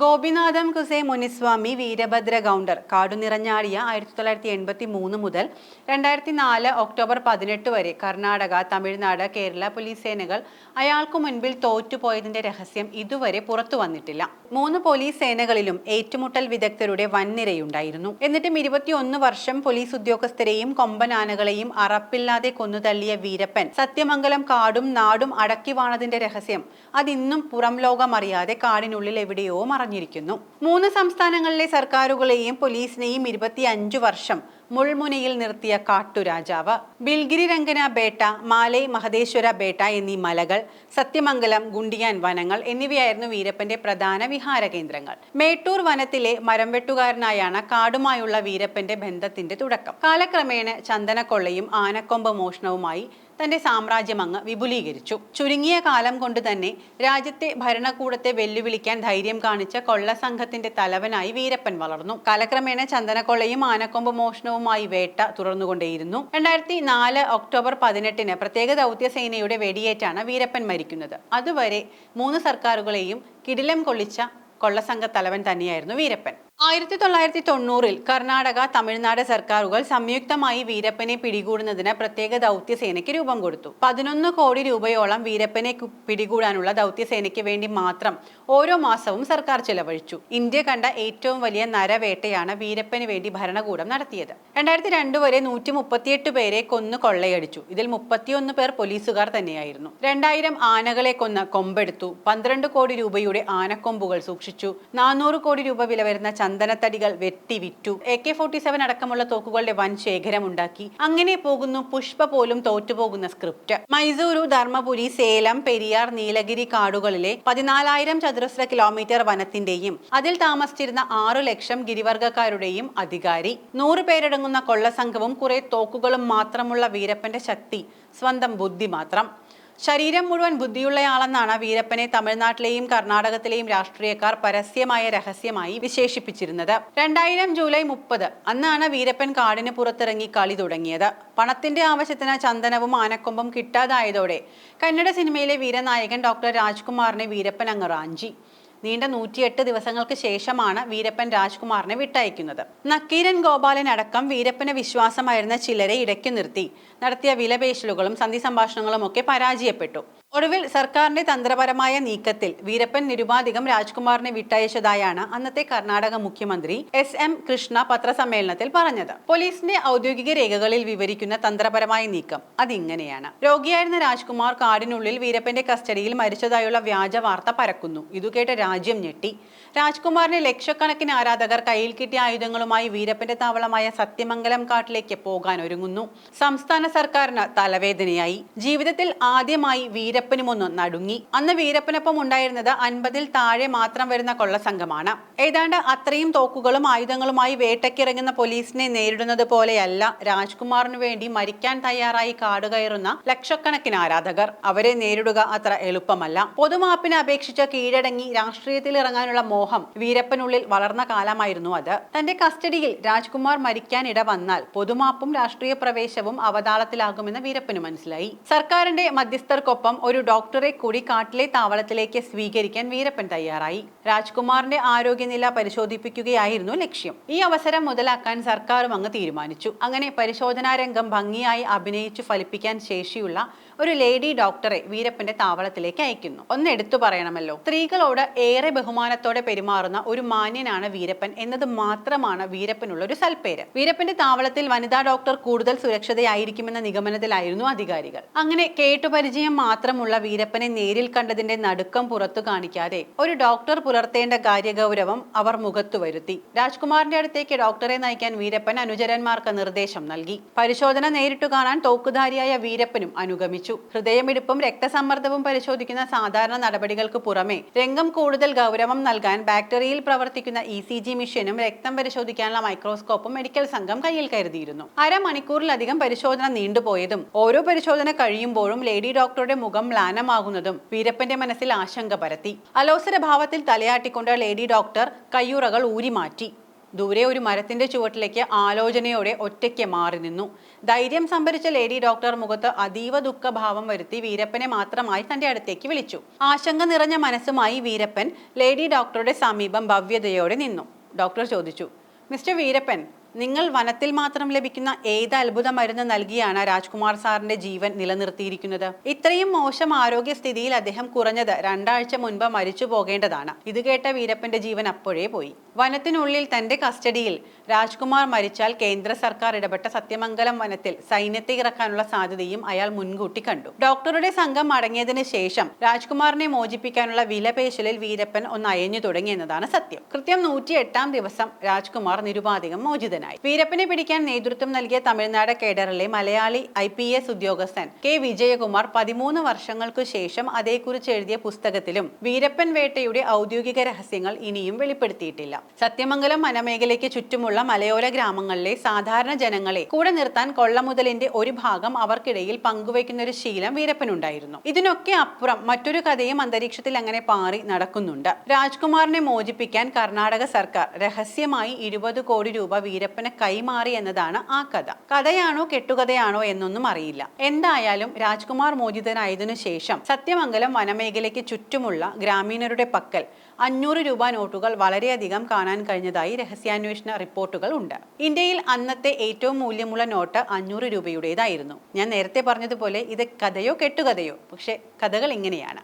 ഗോപിനാഥം കുസെ മുനിസ്വാമി വീരഭദ്ര ഗൗണ്ടർ കാടു നിറഞ്ഞാടിയ ആയിരത്തി തൊള്ളായിരത്തി എൺപത്തി മൂന്ന് മുതൽ രണ്ടായിരത്തി നാല് ഒക്ടോബർ പതിനെട്ട് വരെ കർണാടക തമിഴ്നാട് കേരള പോലീസ് സേനകൾ അയാൾക്കു മുൻപിൽ തോറ്റുപോയതിന്റെ രഹസ്യം ഇതുവരെ പുറത്തു വന്നിട്ടില്ല. മൂന്ന് പോലീസ് സേനകളിലും ഏറ്റുമുട്ടൽ വിദഗ്ധരുടെ വൻനിരയുണ്ടായിരുന്നു. എന്നിട്ടും ഇരുപത്തിയൊന്ന് വർഷം പോലീസ് ഉദ്യോഗസ്ഥരെയും കൊമ്പനാനകളെയും അറപ്പില്ലാതെ കൊന്നുതള്ളിയ വീരപ്പൻ സത്യമംഗലം കാടും നാടും അടക്കി വാണതിന്റെ രഹസ്യം അതിന്നും പുറം ലോകം അറിയാതെ കാടിനുള്ളിൽ എവിടെയോ മറഞ്ഞിരിക്കുന്നു മൂന്ന് സംസ്ഥാനങ്ങളിലെ സർക്കാരുകളെയും പോലീസിനെയും ഇരുപത്തി വർഷം മുൾമുനയിൽ നിർത്തിയ കാട്ടുരാജാവ് ബിൽഗിരി രംഗന ബേട്ട മാലൈ മഹദേശ്വര ബേട്ട എന്നീ മലകൾ സത്യമംഗലം ഗുണ്ടിയാൻ വനങ്ങൾ എന്നിവയായിരുന്നു വീരപ്പന്റെ പ്രധാന വിഹാര കേന്ദ്രങ്ങൾ. മേട്ടൂർ വനത്തിലെ മരംവെട്ടുകാരനായാണ് കാടുമായുള്ള വീരപ്പന്റെ ബന്ധത്തിന്റെ തുടക്കം. കാലക്രമേണ ചന്ദനക്കൊള്ളയും ആനക്കൊമ്പ് മോഷണവുമായി തന്റെ സാമ്രാജ്യം അങ്ങ് വിപുലീകരിച്ചു. ചുരുങ്ങിയ കാലം കൊണ്ട് തന്നെ രാജ്യത്തെ ഭരണകൂടത്തെ വെല്ലുവിളിക്കാൻ ധൈര്യം കാണിച്ച കൊള്ള സംഘത്തിന്റെ തലവനായി വീരപ്പൻ വളർന്നു. കാലക്രമേണ ചന്ദനക്കൊള്ളയും ആനക്കൊമ്പ് മോഷണവുമായി വേട്ട തുടർന്നുകൊണ്ടേയിരുന്നു. രണ്ടായിരത്തി നാല് ഒക്ടോബർ പതിനെട്ടിന് പ്രത്യേക ദൗത്യസേനയുടെ വെടിയേറ്റാണ് വീരപ്പൻ മരിക്കുന്നത്. അതുവരെ മൂന്ന് സർക്കാരുകളെയും കിടിലം കൊള്ളിച്ച കൊള്ളസംഘ തലവൻ തന്നെയായിരുന്നു വീരപ്പൻ. ആയിരത്തി തൊള്ളായിരത്തി തൊണ്ണൂറിൽ കർണാടക തമിഴ്നാട് സർക്കാരുകൾ സംയുക്തമായി വീരപ്പനെ പിടികൂടുന്നതിന് പ്രത്യേക ദൗത്യസേനയ്ക്ക് രൂപം കൊടുത്തു. പതിനൊന്ന് കോടി രൂപയോളം വീരപ്പനെ പിടികൂടാനുള്ള ദൗത്യസേനയ്ക്ക് വേണ്ടി മാത്രം ഓരോ മാസവും സർക്കാർ ചെലവഴിച്ചു. ഇന്ത്യ കണ്ട ഏറ്റവും വലിയ നരവേട്ടയാണ് വീരപ്പന് വേണ്ടി ഭരണകൂടം നടത്തിയത്. രണ്ടായിരത്തി രണ്ട് വരെ നൂറ്റി മുപ്പത്തിയെട്ട് പേരെ കൊന്നു കൊള്ളയടിച്ചു. ഇതിൽ മുപ്പത്തിയൊന്ന് പേർ പോലീസുകാർ തന്നെയായിരുന്നു. രണ്ടായിരം ആനകളെ കൊന്ന കൊമ്പെടുത്തു. പന്ത്രണ്ട് കോടി രൂപയുടെ ആനക്കൊമ്പുകൾ സൂക്ഷിച്ചു. നാനൂറ് കോടി രൂപ വില വരുന്ന ചന്ദനത്തടികൾ വെട്ടി വിറ്റു. എ കെ ഫോർട്ടി സെവൻ അടക്കമുള്ള തോക്കുകളുടെ വൻ ശേഖരം ഉണ്ടാക്കി. അങ്ങനെ പോകുന്നു പുഷ്പ പോലും തോറ്റുപോകുന്ന സ്ക്രിപ്റ്റ്. മൈസൂരു ധർമ്മപുരി സേലം പെരിയാർ നീലഗിരി കാടുകളിലെ പതിനാലായിരം ചതുരശ്ര കിലോമീറ്റർ വനത്തിന്റെയും അതിൽ താമസിച്ചിരുന്ന ആറു ലക്ഷം ഗിരിവർഗക്കാരുടെയും അധികാരി. നൂറ് പേരടങ്ങുന്ന കൊള്ളസംഘവും കുറെ തോക്കുകളും മാത്രമുള്ള വീരപ്പന്റെ ശക്തി സ്വന്തം ബുദ്ധി മാത്രം. ശരീരം മുഴുവൻ ബുദ്ധിയുള്ളയാളെന്നാണ് വീരപ്പനെ തമിഴ്നാട്ടിലെയും കർണാടകത്തിലെയും രാഷ്ട്രീയക്കാർ പരസ്യമായ രഹസ്യമായി വിശേഷിപ്പിച്ചിരുന്നത്. രണ്ടായിരം ജൂലൈ മുപ്പത് അന്നാണ് വീരപ്പൻ കാടിന് പുറത്തിറങ്ങി കളി തുടങ്ങിയത്. പണത്തിന്റെ ആവശ്യത്തിന് ചന്ദനവും ആനക്കൊമ്പും കിട്ടാതായതോടെ കന്നഡ സിനിമയിലെ വീരനായകൻ ഡോക്ടർ രാജ്കുമാറിനെ വീരപ്പൻ അങ്ങ് റാഞ്ചി. നീണ്ട നൂറ്റിയെട്ട് ദിവസങ്ങൾക്ക് ശേഷമാണ് വീരപ്പൻ രാജ്കുമാറിനെ വിട്ടയക്കുന്നത്. നക്കീരൻ ഗോപാലൻ അടക്കം വീരപ്പന് വിശ്വാസമായിരുന്ന ചിലരെ ഇടയ്ക്കു നിർത്തി. നടത്തിയ വിലപേശലുകളും സന്ധി സംഭാഷണങ്ങളും ഒക്കെ പരാജയപ്പെട്ടു. ഒടുവിൽ സർക്കാരിന്റെ തന്ത്രപരമായ നീക്കത്തിൽ വീരപ്പൻ നിരുപാധികം രാജ്കുമാറിനെ വിട്ടയച്ചതായാണ് അന്നത്തെ കർണാടക മുഖ്യമന്ത്രി എസ് എം കൃഷ്ണ പത്രസമ്മേളനത്തിൽ പറഞ്ഞത്. പോലീസിന്റെ ഔദ്യോഗിക രേഖകളിൽ വിവരിക്കുന്ന തന്ത്രപരമായ നീക്കം അതിങ്ങനെയാണ്. രോഗിയായിരുന്ന രാജ്കുമാർ കാടിനുള്ളിൽ വീരപ്പന്റെ കസ്റ്റഡിയിൽ മരിച്ചതായുള്ള വ്യാജ വാർത്ത പരക്കുന്നു. ഇതു കേട്ട് രാജ്യം ഞെട്ടി. രാജ്കുമാറിനെ ലക്ഷക്കണക്കിന് ആരാധകർ കയ്യിൽ കിട്ടിയ ആയുധങ്ങളുമായി വീരപ്പന്റെ താവളമായ സത്യമംഗലം കാട്ടിലേക്ക് പോകാൻ ഒരുങ്ങുന്നു സംസ്ഥാന സർക്കാരിന് തലവേദനയായി. ജീവിതത്തിൽ ആദ്യമായി വീരപ്പനുമൊന്ന് നടുങ്ങി. അന്ന് വീരപ്പനൊപ്പം ഉണ്ടായിരുന്നത് അൻപതിൽ താഴെ മാത്രം വരുന്ന കൊള്ളസംഘമാണ്. ഏതാണ്ട് അത്രയും തോക്കുകളും ആയുധങ്ങളുമായി വേട്ടയ്ക്കിറങ്ങുന്ന പോലീസിനെ നേരിടുന്നത് പോലെയല്ല രാജ്കുമാറിനു വേണ്ടി മരിക്കാൻ തയ്യാറായി കാടുകയറുന്ന ലക്ഷക്കണക്കിന് ആരാധകർ. അവരെ നേരിടുക അത്ര എളുപ്പമല്ല. പൊതുമാപ്പിനെ അപേക്ഷിച്ച് കീഴടങ്ങി രാഷ്ട്രീയത്തിൽ ഇറങ്ങാനുള്ള മോഹം വീരപ്പനുള്ളിൽ വളർന്ന കാലമായിരുന്നു അത്. തന്റെ കസ്റ്റഡിയിൽ രാജ്കുമാർ മരിക്കാൻ ഇട വന്നാൽ പൊതുമാപ്പും രാഷ്ട്രീയ പ്രവേശവും അവതാളത്തിലാകുമെന്ന് വീരപ്പന് മനസ്സിലായി. സർക്കാരിന്റെ മധ്യസ്ഥർക്കൊപ്പം ഒരു ഡോക്ടറെ കൂടി കാട്ടിലെ താവളത്തിലേക്ക് സ്വീകരിക്കാൻ വീരപ്പൻ തയ്യാറായി. രാജ്കുമാറിന്റെ ആരോഗ്യനില പരിശോധിപ്പിക്കുകയായിരുന്നു ലക്ഷ്യം. ഈ അവസരം മുതലാക്കാൻ സർക്കാരും അങ്ങ് തീരുമാനിച്ചു. അങ്ങനെ പരിശോധനാ രംഗം ഭംഗിയായി അഭിനയിച്ചു ഫലിപ്പിക്കാൻ ശേഷിയുള്ള ഒരു ലേഡി ഡോക്ടറെ വീരപ്പന്റെ താവളത്തിലേക്ക് അയക്കുന്നു. ഒന്ന് എടുത്തു പറയണമല്ലോ. സ്ത്രീകളോട് ഏറെ ബഹുമാനത്തോടെ പെരുമാറുന്ന ഒരു മാന്യനാണ് വീരപ്പൻ എന്നത് മാത്രമാണ് വീരപ്പനുള്ള ഒരു സൽപ്പേര്. വീരപ്പന്റെ താവളത്തിൽ വനിതാ ഡോക്ടർ കൂടുതൽ സുരക്ഷിതയായിരിക്കുമെന്ന നിഗമനത്തിലായിരുന്നു അധികാരികൾ. അങ്ങനെ കേട്ടുപരിചയം മാത്രമുള്ള വീരപ്പനെ നേരിൽ കണ്ടതിന്റെ നടുക്കം പുറത്തു കാണിക്കാതെ ഒരു ഡോക്ടർ പുലർത്തേണ്ട കാര്യഗൗരവം അവർ മുഖത്തു വരുത്തി. രാജ്കുമാറിന്റെ അടുത്തേക്ക് ഡോക്ടറെ നയിക്കാൻ വീരപ്പൻ അനുചരന്മാർക്ക് നിർദ്ദേശം നൽകി. പരിശോധന നേരിട്ടു കാണാൻ തോക്കുധാരിയായ വീരപ്പനും അനുഗമിച്ചു. ഹൃദയമിടിപ്പും രക്തസമ്മർദ്ദവും പരിശോധിക്കുന്ന സാധാരണ നടപടികൾക്ക് പുറമെ രംഗം കൂടുതൽ ഗൗരവം നൽകാൻ ബാക്ടറിയിൽ പ്രവർത്തിക്കുന്ന ഇ സി ജി മെഷീനും രക്തം പരിശോധിക്കാനുള്ള മൈക്രോസ്കോപ്പും മെഡിക്കൽ സംഘം കയ്യിൽ കരുതിയിരുന്നു. അരമണിക്കൂറിലധികം പരിശോധന നീണ്ടുപോയതും ഓരോ പരിശോധന കഴിയുമ്പോഴും ലേഡി ഡോക്ടറുടെ മുഖം മ്ലാനമാകുന്നതും വീരപ്പന്റെ മനസ്സിൽ ആശങ്ക പരത്തി. അലോസര ഭാവത്തിൽ തലയാട്ടിക്കൊണ്ട് ലേഡി ഡോക്ടർ കയ്യുറകൾ ഊരി മാറ്റി ദൂരെ ഒരു മരത്തിന്റെ ചുവട്ടിലേക്ക് ആലോചനയോടെ ഒറ്റയ്ക്ക് മാറി നിന്നു. ധൈര്യം സംഭരിച്ച ലേഡി ഡോക്ടർ മുഖത്ത് അതീവ ദുഃഖഭാവം വരുത്തി വീരപ്പനെ മാത്രമായി തന്റെ അടുത്തേക്ക് വിളിച്ചു. ആശങ്ക നിറഞ്ഞ മനസ്സുമായി വീരപ്പൻ ലേഡി ഡോക്ടറുടെ സമീപം ഭവ്യതയോടെ നിന്നു. ഡോക്ടർ ചോദിച്ചു മിസ്റ്റർ വീരപ്പൻ നിങ്ങൾ വനത്തിൽ മാത്രം ലഭിക്കുന്ന ഏത് അത്ഭുത മരുന്ന് നൽകിയാണ് രാജ്കുമാർ സാറിന്റെ ജീവൻ നിലനിർത്തിയിരിക്കുന്നത്? ഇത്രയും മോശം ആരോഗ്യസ്ഥിതിയിൽ അദ്ദേഹം കുറഞ്ഞത് രണ്ടാഴ്ച മുൻപ് മരിച്ചു പോകേണ്ടതാണ്. ഇത് കേട്ട വീരപ്പന്റെ ജീവൻ അപ്പോഴേ പോയി. വനത്തിനുള്ളിൽ തന്റെ കസ്റ്റഡിയിൽ രാജ്കുമാർ മരിച്ചാൽ കേന്ദ്ര സർക്കാർ ഇടപെട്ട സത്യമംഗലം വനത്തിൽ സൈന്യത്തെ ഇറക്കാനുള്ള സാധ്യതയും അയാൾ മുൻകൂട്ടി കണ്ടു. ഡോക്ടറുടെ സംഘം അടങ്ങിയതിനു ശേഷം രാജ്കുമാറിനെ മോചിപ്പിക്കാനുള്ള വിലപേശലിൽ വീരപ്പൻ ഒന്ന് അയഞ്ഞു തുടങ്ങിയെന്നതാണ് സത്യം. കൃത്യം നൂറ്റി എട്ടാം ദിവസം രാജ്കുമാർ നിരുപാധികം മോചിതനായി വീരപ്പനെ പിടിക്കാൻ നേതൃത്വം നൽകിയ തമിഴ്നാട് കേഡറിലെ മലയാളി ഐ പി എസ് ഉദ്യോഗസ്ഥൻ കെ വിജയകുമാർ പതിമൂന്ന് വർഷങ്ങൾക്കു ശേഷം അതേക്കുറിച്ച് എഴുതിയ പുസ്തകത്തിലും വീരപ്പൻ വേട്ടയുടെ ഔദ്യോഗിക രഹസ്യങ്ങൾ ഇനിയും വെളിപ്പെടുത്തിയിട്ടില്ല. സത്യമംഗലം വനമേഖലയ്ക്ക് ചുറ്റുമുള്ള മലയോര ഗ്രാമങ്ങളിലെ സാധാരണ ജനങ്ങളെ കൂടെ നിർത്താൻ കൊള്ളമുതലിന്റെ ഒരു ഭാഗം അവർക്കിടയിൽ പങ്കുവയ്ക്കുന്ന ഒരു ശീലം വീരപ്പനുണ്ടായിരുന്നു. ഇതിനൊക്കെ അപ്പുറം മറ്റൊരു കഥയും അന്തരീക്ഷത്തിൽ അങ്ങനെ പാറി നടക്കുന്നുണ്ട്. രാജ്കുമാറിനെ മോചിപ്പിക്കാൻ കർണാടക സർക്കാർ രഹസ്യമായി ഇരുപത് കോടി രൂപ വീരപ്പന് കൈമാറി എന്നതാണ് ആ കഥ. കഥയാണോ കെട്ടുകഥയാണോ എന്നൊന്നും അറിയില്ല. എന്തായാലും രാജ്കുമാർ മോചിതനായതിനു ശേഷം സത്യമംഗലം വനമേഖലയ്ക്ക് ചുറ്റുമുള്ള ഗ്രാമീണരുടെ പക്കൽ അഞ്ഞൂറ് രൂപ നോട്ടുകൾ വളരെയധികം കാണാൻ കഴിഞ്ഞതായി രഹസ്യാന്വേഷണ റിപ്പോർട്ടുകൾ ഉണ്ട്. ഇന്ത്യയിൽ അന്നത്തെ ഏറ്റവും മൂല്യമുള്ള നോട്ട് അഞ്ഞൂറ് രൂപയുടേതായിരുന്നു. ഞാൻ നേരത്തെ പറഞ്ഞതുപോലെ ഇത് കഥയോ കെട്ടുകഥയോ പക്ഷേ കഥകൾ ഇങ്ങനെയാണ്.